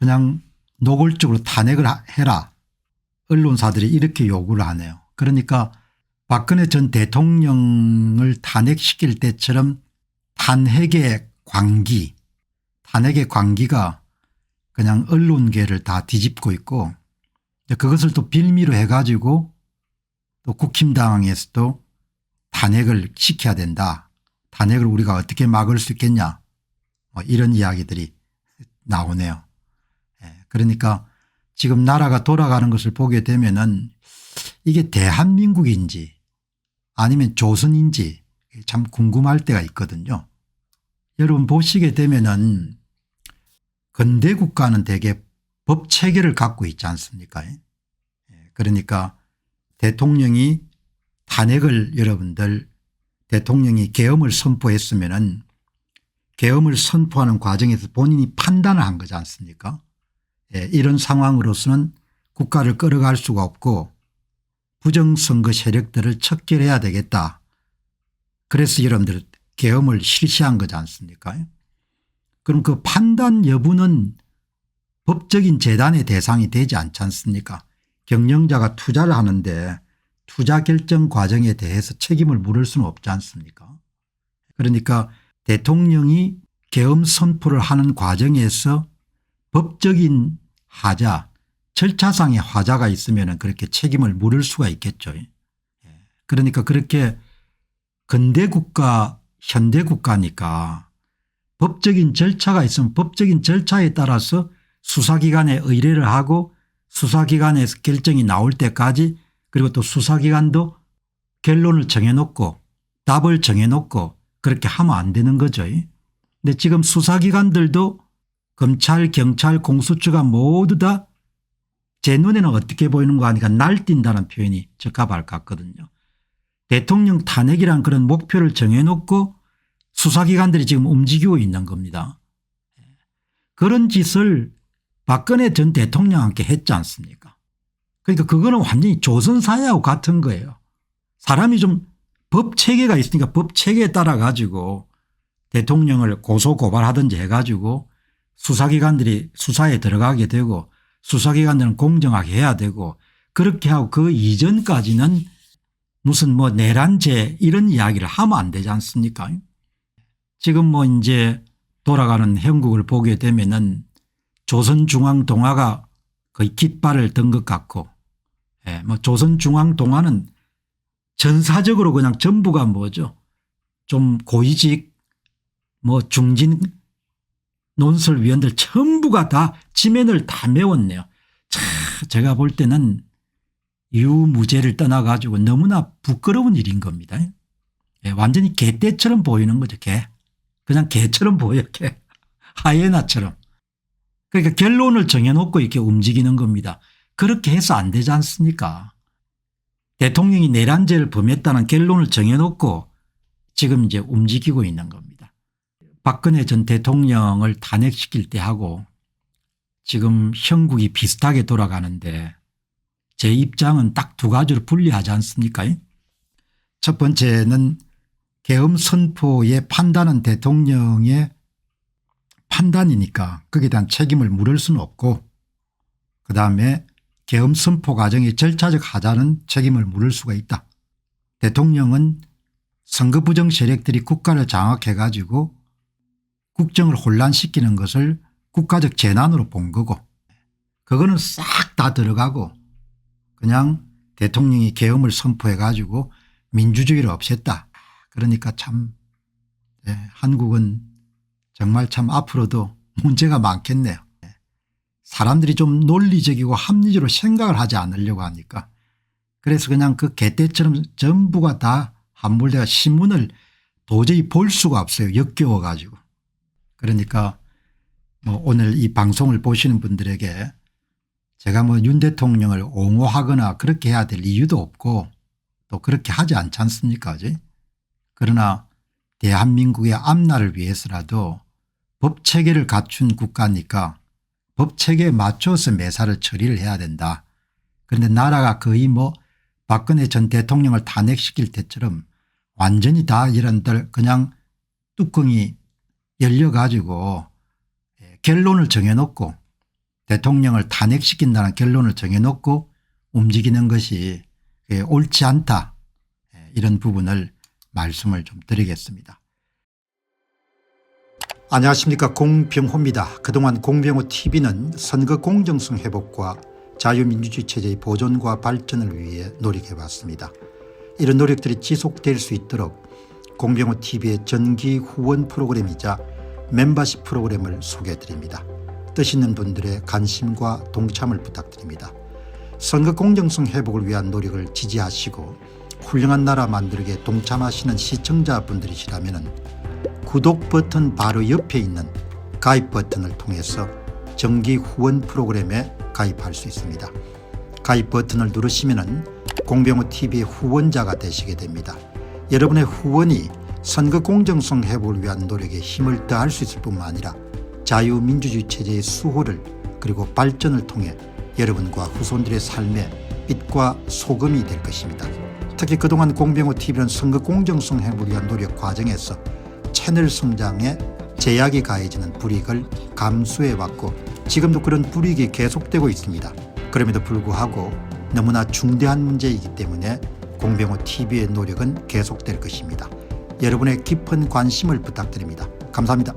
그냥 노골적으로 탄핵을 하- 해라. 언론사들이 이렇게 요구를 하네요. 그러니까 박근혜 전 대통령을 탄핵시킬 때처럼 탄핵의 광기, 탄핵의 광기가 그냥 언론계를 다 뒤집고 있고 그것을 또 빌미로 해가지고 또 국힘당에서도 탄핵을 시켜야 된다. 탄핵을 우리가 어떻게 막을 수 있겠냐. 뭐 이런 이야기들이 나오네요. 예, 그러니까 지금 나라가 돌아가는 것을 보게 되면은 이게 대한민국인지 아니면 조선인지 참 궁금할 때가 있거든요. 여러분 보시게 되면은 근대 국가는 대개 법 체계를 갖고 있지 않습니까? 예, 그러니까 대통령이 탄핵을 여러분들 대통령이 계엄을 선포했으면은 계엄을 선포하는 과정에서 본인이 판단을 한 거지 않습니까? 예, 이런 상황으로서는 국가를 끌어갈 수가 없고 부정선거 세력들을 척결해야 되겠다. 그래서 여러분들 계엄을 실시한 거지 않습니까? 그럼 그 판단 여부는 법적인 재단의 대상이 되지 않지 않습니까? 경영자가 투자를 하는데 투자 결정 과정에 대해서 책임을 물을 수는 없지 않습니까? 그러니까 대통령이 계엄 선포를 하는 과정에서 법적인 하자 절차상의 화자가 있으면 그렇게 책임을 물을 수가 있겠죠. 예. 그러니까 그렇게 근대 국가 현대 국가니까 법적인 절차가 있으면 법적인 절차에 따라서 수사기관에 의뢰를 하고 수사기관에서 결정이 나올 때까지 그리고 또 수사기관도 결론을 정해놓고 답을 정해놓고 그렇게 하면 안 되는 거죠. 근데 지금 수사기관들도 검찰 경찰 공수처가 모두 다 제 눈에는 어떻게 보이는 거 하니까 날뛴다는 표현이 적합할 것 같거든요. 대통령 탄핵이란 그런 목표를 정해놓고 수사기관들이 지금 움직이고 있는 겁니다. 그런 짓을 박근혜 전 대통령 함께 했지 않습니까 그러니까 그거는 완전히 조선사회하고 같은 거예요. 사람이 좀 법 체계가 있으니까 법 체계에 따라 가지고 대통령을 고소 고발하든지 해가지고 수사기관들이 수사에 들어가게 되고 수사기관들은 공정하게 해야 되고 그렇게 하고 그 이전까지는 무슨 뭐 내란죄 이런 이야기를 하면 안 되지 않습니까? 지금 뭐 이제 돌아가는 형국을 보게 되면은 조선중앙동화가 거의 깃발을 든 것 같고 예, 뭐 조선중앙동화는 전사적으로 그냥 전부가 뭐죠. 좀 고위직 뭐 중진 논설위원들 전부가 다 지면을 다 메웠네요. 참 제가 볼 때는 유무죄를 떠나가지고 너무나 부끄러운 일인 겁니다. 예, 완전히 개떼처럼 보이는 거죠. 개. 그냥 개처럼 보여. 개. 하이에나처럼. 그러니까 결론을 정해놓고 이렇게 움직이는 겁니다. 그렇게 해서 안 되지 않습니까? 대통령이 내란죄를 범했다는 결론을 정해놓고 지금 이제 움직이고 있는 겁니다. 박근혜 전 대통령을 탄핵시킬 때 하고 지금 형국이 비슷하게 돌아가는데 제 입장은 딱 두 가지로 분리하지 않습니까? 첫 번째는 계엄 선포의 판단은 대통령의 판단이니까 거기에 대한 책임을 물을 수는 없고 그다음에 계엄 선포 과정의 절차적 하자는 책임을 물을 수가 있다. 대통령은 선거 부정 세력들이 국가를 장악해 가지고 국정을 혼란시키는 것을 국가적 재난으로 본 거고 그거는 싹 다 들어가고 그냥 대통령이 계엄을 선포해 가지고 민주주의를 없앴다. 그러니까 참 예, 한국은 정말 참 앞으로도 문제가 많겠네요. 예. 사람들이 좀 논리적이고 합리적으로 생각을 하지 않으려고 하니까 그래서 그냥 그 개떼처럼 전부가 다 함몰돼가 신문을 도저히 볼 수가 없어요. 역겨워 가지고. 그러니까 뭐 오늘 이 방송을 보시는 분들에게 제가 뭐 윤 대통령을 옹호하거나 그렇게 해야 될 이유도 없고 또 그렇게 하지 않지 않습니까? 그지? 그러나 대한민국의 앞날을 위해서라도 법 체계를 갖춘 국가니까 법 체계에 맞춰서 매사를 처리를 해야 된다. 그런데 나라가 거의 뭐 박근혜 전 대통령을 탄핵시킬 때처럼 완전히 다 이런들 그냥 뚜껑이 열려 가지고 예, 결론을 정해놓고 대통령을 탄핵시킨다는 결론을 정해놓고 움직이는 것이 예, 옳지 않다. 예, 이런 부분을 말씀을 좀 드리겠습니다. 안녕하십니까 공병호입니다. 그동안 공병호 TV는 선거 공정성 회복과 자유민주주의 체제의 보존과 발전을 위해 노력해왔습니다. 이런 노력들이 지속될 수 있도록 공병호 TV의 정기 후원 프로그램이자 멤버십 프로그램을 소개해 드립니다. 뜻 있는 분들의 관심과 동참을 부탁드립니다. 선거 공정성 회복을 위한 노력을 지지하시고 훌륭한 나라 만들기에 동참하시는 시청자분들이시라면 구독 버튼 바로 옆에 있는 가입 버튼을 통해서 정기 후원 프로그램에 가입할 수 있습니다. 가입 버튼을 누르시면 공병호 TV의 후원자가 되시게 됩니다. 여러분의 후원이 선거 공정성 회복을 위한 노력에 힘을 더할 수 있을 뿐만 아니라 자유민주주의 체제의 수호를 그리고 발전을 통해 여러분과 후손들의 삶에 빛과 소금이 될 것입니다. 특히 그동안 공병호 TV는 선거 공정성 회복을 위한 노력 과정에서 채널 성장에 제약이 가해지는 불이익을 감수해왔고 지금도 그런 불이익이 계속되고 있습니다. 그럼에도 불구하고 너무나 중대한 문제이기 때문에 공병호 TV의 노력은 계속될 것입니다. 여러분의 깊은 관심을 부탁드립니다. 감사합니다.